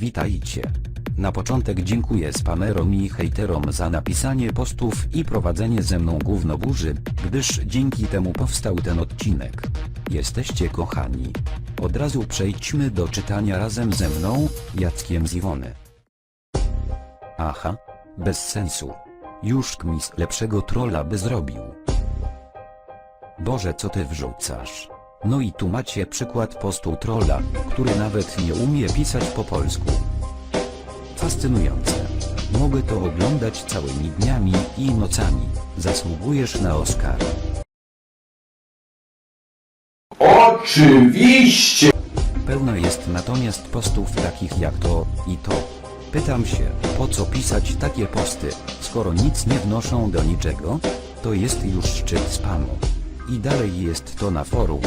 Witajcie. Na początek dziękuję spamerom i hejterom za napisanie postów i prowadzenie ze mną gówno burzy, gdyż dzięki temu powstał ten odcinek. Jesteście kochani. Od razu przejdźmy do czytania razem ze mną, Jackiem z Iwony. Aha. Bez sensu. Już kmis lepszego trolla by zrobił. Boże co ty wrzucasz? No i tu macie przykład postu trolla, który nawet nie umie pisać po polsku. Fascynujące. Mogę to oglądać całymi dniami i nocami. Zasługujesz na Oscar. Oczywiście! Pełno jest natomiast postów takich jak to i to. Pytam się, po co pisać takie posty, skoro nic nie wnoszą do niczego? To jest już szczyt spamu. I dalej jest to na forum.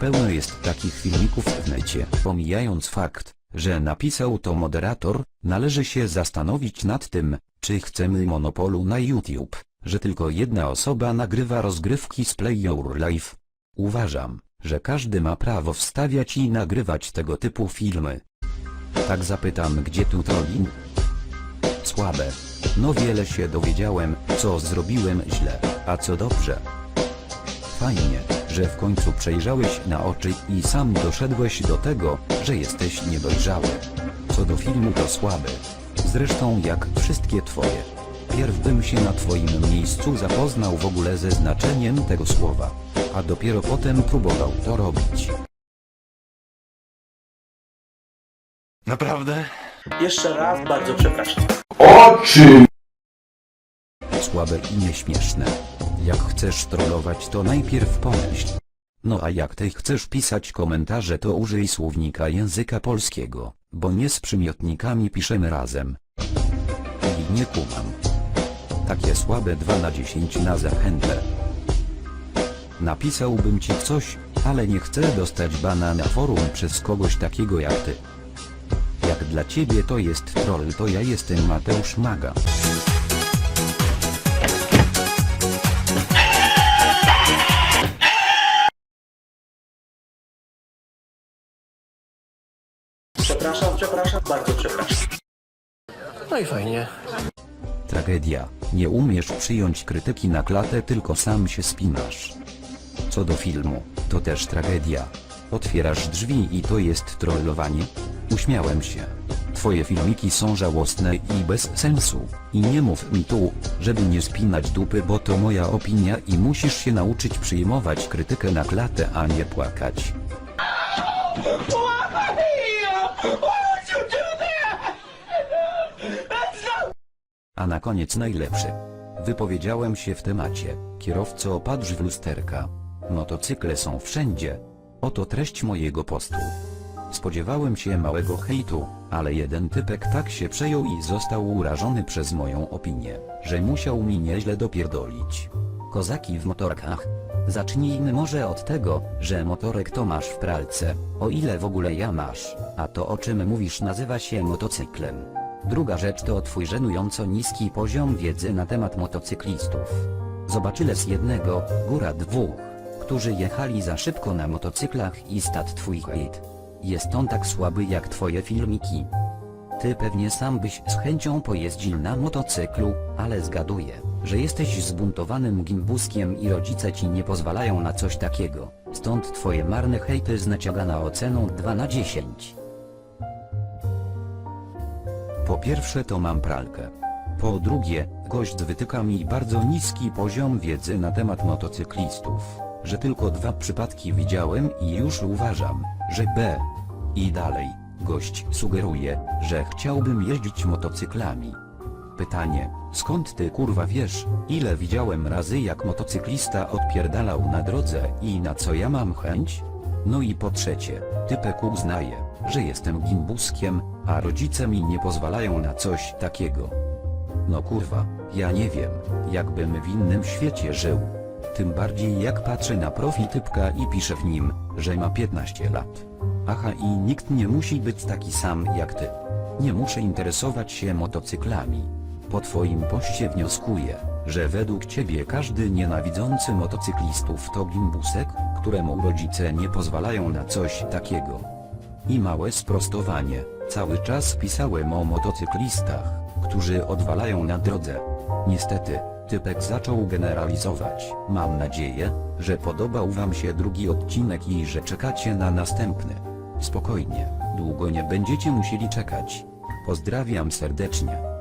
Pełno jest takich filmików w necie, pomijając fakt, że napisał to moderator, należy się zastanowić nad tym, czy chcemy monopolu na YouTube, że tylko jedna osoba nagrywa rozgrywki z Play Your Life. Uważam, że każdy ma prawo wstawiać i nagrywać tego typu filmy. Tak zapytam gdzie tu trolling? Słabe. No wiele się dowiedziałem, co zrobiłem źle, a co dobrze. Fajnie, że w końcu przejrzałeś na oczy i sam doszedłeś do tego, że jesteś niedojrzały. Co do filmu to słaby. Zresztą jak wszystkie twoje. Pierw bym się na twoim miejscu zapoznał w ogóle ze znaczeniem tego słowa, a dopiero potem próbował to robić. Naprawdę? Jeszcze raz bardzo przepraszam. Oczy! Słabe i nieśmieszne. Jak chcesz trollować to najpierw pomyśl. No a jak ty chcesz pisać komentarze to użyj słownika języka polskiego, bo nie z przymiotnikami piszemy razem. I nie kumam. Takie słabe 2 na 10 na zachętę. Napisałbym ci coś, ale nie chcę dostać bana na forum przez kogoś takiego jak ty. Jak dla ciebie to jest troll to ja jestem Mateusz Maga. Przepraszam, przepraszam, bardzo przepraszam. No i fajnie. Tragedia. Nie umiesz przyjąć krytyki na klatę, tylko sam się spinasz. Co do filmu, to też tragedia. Otwierasz drzwi i to jest trollowanie? Uśmiałem się. Twoje filmiki są żałosne i bez sensu. I nie mów mi tu, żeby nie spinać dupy, bo to moja opinia i musisz się nauczyć przyjmować krytykę na klatę, a nie płakać. A na koniec najlepszy. Wypowiedziałem się w temacie. Kierowco patrz w lusterka. Motocykle są wszędzie. Oto treść mojego postu. Spodziewałem się małego hejtu, ale jeden typek tak się przejął i został urażony przez moją opinię, że musiał mi nieźle dopierdolić. Kozaki w motorkach. Zacznijmy może od tego, że motorek to masz w pralce, o ile w ogóle ja masz, a to o czym mówisz nazywa się motocyklem. Druga rzecz to twój żenująco niski poziom wiedzy na temat motocyklistów. Zobaczyle z jednego, góra dwóch, którzy jechali za szybko na motocyklach i stat twój hejt. Jest on tak słaby jak twoje filmiki. Ty pewnie sam byś z chęcią pojeździł na motocyklu, ale zgaduję, że jesteś zbuntowanym gimbuskiem i rodzice ci nie pozwalają na coś takiego. Stąd twoje marne hejty z naciągana oceną 2 na 10. Po pierwsze to mam pralkę. Po drugie, gość wytyka mi bardzo niski poziom wiedzy na temat motocyklistów, że tylko dwa przypadki widziałem i już uważam, że B. I dalej, gość sugeruje, że chciałbym jeździć motocyklami. Pytanie, skąd ty kurwa wiesz, ile widziałem razy jak motocyklista odpierdalał na drodze i na co ja mam chęć? No i po trzecie, typek uznaje, że jestem gimbuskiem, a rodzice mi nie pozwalają na coś takiego. No kurwa, ja nie wiem, jakbym w innym świecie żył. Tym bardziej jak patrzę na profil typka i piszę w nim, że ma 15 lat. Aha i nikt nie musi być taki sam jak ty. Nie muszę interesować się motocyklami. Po twoim poście wnioskuję, że według ciebie każdy nienawidzący motocyklistów to gimbusek, któremu rodzice nie pozwalają na coś takiego. I małe sprostowanie, cały czas pisałem o motocyklistach, którzy odwalają na drodze. Niestety, typek zaczął generalizować. Mam nadzieję, że podobał wam się drugi odcinek i że czekacie na następny. Spokojnie, długo nie będziecie musieli czekać. Pozdrawiam serdecznie.